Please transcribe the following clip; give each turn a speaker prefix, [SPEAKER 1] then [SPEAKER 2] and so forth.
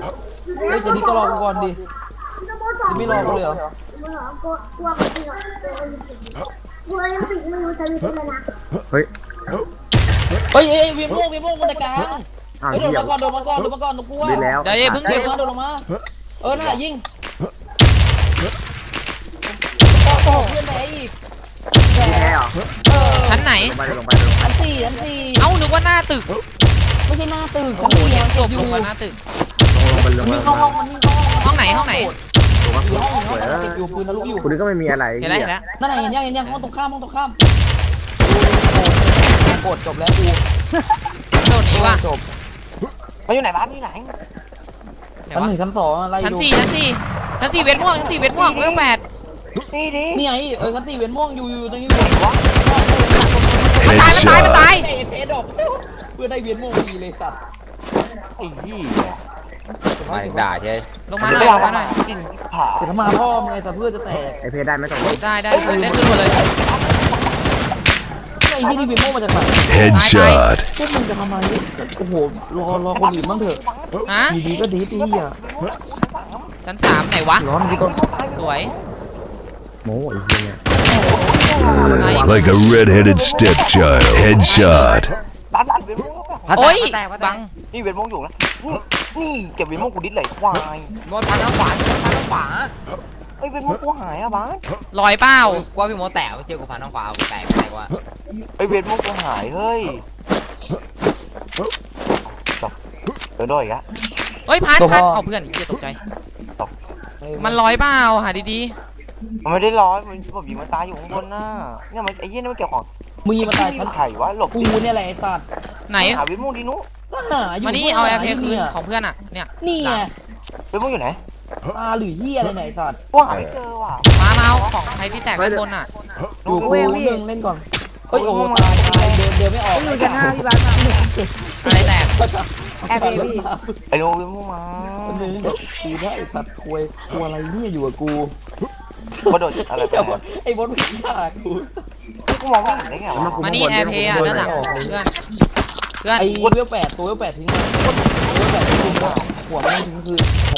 [SPEAKER 1] เลยกู
[SPEAKER 2] เฮ้ยจะดีก็รอกูก่อนดิจะไม่รอกูเลยเหรอ
[SPEAKER 3] เฮ้ย
[SPEAKER 2] เฮ้ยเอ้ยเวียนโม่งเวียนโม่งมันตะกลาง
[SPEAKER 3] อ้าว
[SPEAKER 2] เฮ้ยโดน
[SPEAKER 3] เหี้ย
[SPEAKER 2] มาก่อนโดนมาก่อนโดนมาก่อนตรงกูว่า
[SPEAKER 3] ดีแล้ว
[SPEAKER 4] เดี๋ยวอย่าเพิ่ง
[SPEAKER 2] เฮ้
[SPEAKER 4] เดี๋
[SPEAKER 2] ย
[SPEAKER 4] ยว
[SPEAKER 2] โดนลงมาเออน่ะยิงต่อต่อเพื่อนไหนอีก
[SPEAKER 3] ดีแล้ว
[SPEAKER 2] เออ
[SPEAKER 4] ชั้นไหน
[SPEAKER 3] ลงไปลงไปลงไป
[SPEAKER 2] ชั้นสี่ชั้นสี่
[SPEAKER 4] เอ้านึกว่าหน้าตึก
[SPEAKER 2] ไม่ใช่หน้าตึก
[SPEAKER 4] โอ้
[SPEAKER 2] ชั้น
[SPEAKER 4] โห
[SPEAKER 2] สี่
[SPEAKER 4] เห็น
[SPEAKER 2] มัน
[SPEAKER 4] ศ
[SPEAKER 2] ติดอยู่
[SPEAKER 4] พลงมาหน้าตึก
[SPEAKER 3] ลงไปลง
[SPEAKER 2] มัน
[SPEAKER 3] ไป
[SPEAKER 2] วิ่งเข้าห้องมันวิ่งเข้าห้อง
[SPEAKER 4] ห้องไหนห้องไหน
[SPEAKER 3] ลงมา
[SPEAKER 2] อยู่ห้อง
[SPEAKER 3] สวย
[SPEAKER 2] ห้
[SPEAKER 3] แล้
[SPEAKER 2] องติดอยู่ปืนทะลุอยู่
[SPEAKER 3] คุณนี่ก็ไม่มีอะไร
[SPEAKER 4] เห็นแล้วเห็นแล้ว
[SPEAKER 2] นั่นไหนะเห็นยังเห็นยังห้องตรงข้ามห้องตรงข้ามโกรธจบแล้วกู
[SPEAKER 4] โดดหนี้ว่ะ
[SPEAKER 2] จบ
[SPEAKER 1] มันอยู่ไหนบ้านที่ไหน
[SPEAKER 4] ไหน
[SPEAKER 2] ชั้น
[SPEAKER 4] วะ
[SPEAKER 2] หนึ่งชั้นสองอะไร
[SPEAKER 4] ชั้น
[SPEAKER 2] ดู
[SPEAKER 4] สี่ชั้นสี่ชั้นสี่เวทม่วงชั้นสี่เวทม่วงเรื่องแปด
[SPEAKER 1] นี่ดิ
[SPEAKER 2] นี่ไงเออชั้นสี่เวียนม่วงอยู่อยู่ตรงนี้อยู่
[SPEAKER 4] มันตายมันตายมันตาย
[SPEAKER 2] ไอ้เพชรดอกเพื่อได้เวียนม่วงดีเลยสัตว์
[SPEAKER 1] ไอ้ยี่
[SPEAKER 5] มาด่าใช่
[SPEAKER 4] ลงมาหน่อยลงมาหน่อย
[SPEAKER 1] กินผ่า
[SPEAKER 2] แต่ถ้ามาพ่อมึงไงสัตว์เพื่อจะแตก
[SPEAKER 3] ไอเพได้ไหมสอง
[SPEAKER 4] ได้ได้คืนได้คืนหมดเลย
[SPEAKER 2] ไอ้ที่นี่เวียนม่วงมาจากไหน
[SPEAKER 6] Headshot.
[SPEAKER 2] พวกมึงจะทำไมโอ้โหรอรอคนอื่นบ้างเถอะ
[SPEAKER 4] ฮะ
[SPEAKER 2] ดีๆก็ดีดีอะ
[SPEAKER 4] ชั้นสามไหนวะ
[SPEAKER 2] ร้อนดีก็
[SPEAKER 4] สวย
[SPEAKER 3] โม้ไอ้เหี้ยเนี่ย
[SPEAKER 4] ไหน
[SPEAKER 6] Like a red-headed stepchild. Headshot.
[SPEAKER 1] บ้านบ้านเวียนม่วง
[SPEAKER 4] โอ้ย
[SPEAKER 5] แตกแต
[SPEAKER 4] บั
[SPEAKER 5] ก
[SPEAKER 4] ง
[SPEAKER 1] นี่เวียนม่วงอยู่นะนี่นี่เก็บเวียนม่วงกูดิสเลยควาย
[SPEAKER 5] โดนพันทางขวาโดนพันทางขวา
[SPEAKER 1] ไอ้ยเวียนม่วงกูหายอะบ้าน
[SPEAKER 4] ลอยเป้า
[SPEAKER 5] ว่าพี่โมแตกเจอกูพันทางขวากูแตกแตกว่า
[SPEAKER 1] ไอ้ยเวียนม่วงกูหายเฮ้ยจบเดินด้วยอีกอะ
[SPEAKER 4] เฮ้ยพันพันเอาเพื่อนเชี่ยตกใจ มันลอยเปล่าหาดี
[SPEAKER 1] มันไม่ได้ร้อยมันผมยิงมันตายอยู่ข้างบนน่ะเนี่ยมันไอ้ยี่นี่มันเกี่ยวของ
[SPEAKER 2] มึงยิงมาตายชั้น
[SPEAKER 1] ไข่วะหลบ
[SPEAKER 2] กูเนี่ยแหละไอ้สัตว์
[SPEAKER 4] ๆ ไหน
[SPEAKER 1] หาเวียนม่วงดินุ
[SPEAKER 2] ก็หาอยู่
[SPEAKER 4] มานี่เอาแอร์เพ
[SPEAKER 2] ย
[SPEAKER 4] คืนของเพื่อนอะ เนี่ย
[SPEAKER 2] นี่ไง
[SPEAKER 1] เวียนม่วงอยู่ไหน
[SPEAKER 2] ตาหรือเหี้ยอะไรไหนยไอ้สัตว์
[SPEAKER 1] กูหาไม่เจอว่ะ
[SPEAKER 4] มามาเอาของใครที่แตกด้านบนอะ
[SPEAKER 2] อยู่กูหนึ่งเล่นก่อนเฮ้ยโอ้โหตายตายเดินเดินไม่ออก
[SPEAKER 7] อยู่ชั้นห้าพี่บ้านมา
[SPEAKER 4] อะไรแตก
[SPEAKER 7] แอร์เพย์พี่
[SPEAKER 1] ไอ้โนเวียนม่วงมา
[SPEAKER 2] หนึ่งกูได้ไอ้สัตว์ควยกลัวอะไรเนี่ยอยู่กับกู
[SPEAKER 1] กระโดดอะไรไป
[SPEAKER 2] ไอ้บ
[SPEAKER 1] ไหน
[SPEAKER 2] อสไอ้บอสไม่ฆ่ากู
[SPEAKER 1] กูมองไม่เห็นได้ไงวะ
[SPEAKER 4] มานี่แอร์เพย์อะด้านหลังเพื่อน เพื่อน
[SPEAKER 2] ไอ้เวลแปดตัวเวลแปดทิ้งมาตัวเวลแปดทิ้งคืนหัวมันต้องทิ้งคืนของมัน